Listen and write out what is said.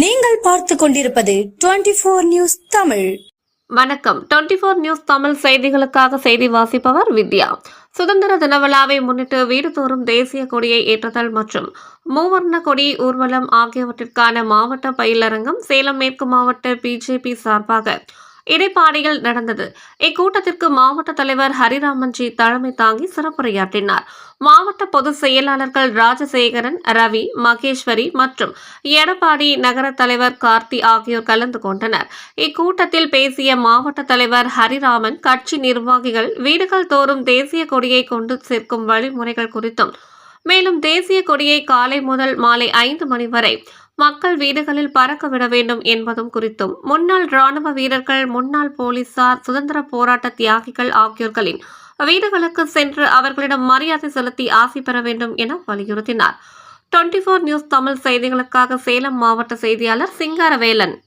நீங்கள் பார்த்து கொண்டிருப்பது டுவெண்டி போர் நியூஸ் தமிழ். வணக்கம். டுவெண்டி ஃபோர் நியூஸ் தமிழ் செய்திகளுக்காக செய்தி வாசிப்பவர் வித்யா. சுதந்திர தின விழாவை முன்னிட்டு வீடுதோறும் தேசிய கொடியை ஏற்றுதல் மற்றும் மூவர்ண கொடி ஊர்வலம் ஆகியவற்றிற்கான மாவட்ட பயிலரங்கம் சேலம் மேற்கு மாவட்ட பிஜேபி சார்பாக இடைப்பாடியில் நடந்தது. இக்கூட்டத்திற்கு மாவட்ட தலைவர் ஹரிராமன்ஜி தலைமை தாங்கி சிறப்புரையாற்றினார். மாவட்ட பொதுச் செயலாளர்கள் ராஜசேகரன் ரவி மகேஸ்வரி மற்றும் எடப்பாடி நகர தலைவர் கார்த்தி ஆகியோர் கலந்து கொண்டனர். இக்கூட்டத்தில் பேசிய மாவட்ட தலைவர் ஹரிராமன் கட்சி நிர்வாகிகள் வீடுகள் தோறும் தேசிய கொடியை கொண்டு சேர்க்கும் வழிமுறைகள் குறித்தும் மேலும் தேசிய கொடியை காலை முதல் மாலை ஐந்து மணி வரை மக்கள் வீடுகளில் பறக்க விட வேண்டும் என்பதும் குறித்தும். முன்னாள் ராணுவ வீரர்கள் முன்னாள் போலீசார் சுதந்திர போராட்ட தியாகிகள் ஆகியோர்களின் வீடுகளுக்கு சென்று அவர்களிடம் மரியாதை செலுத்தி ஆசி பெற வேண்டும் என வலியுறுத்தினார். டுவெண்டி நியூஸ் தமிழ் செய்திகளுக்காக சேலம் மாவட்ட செய்தியாளர் சிங்காரவேலன்.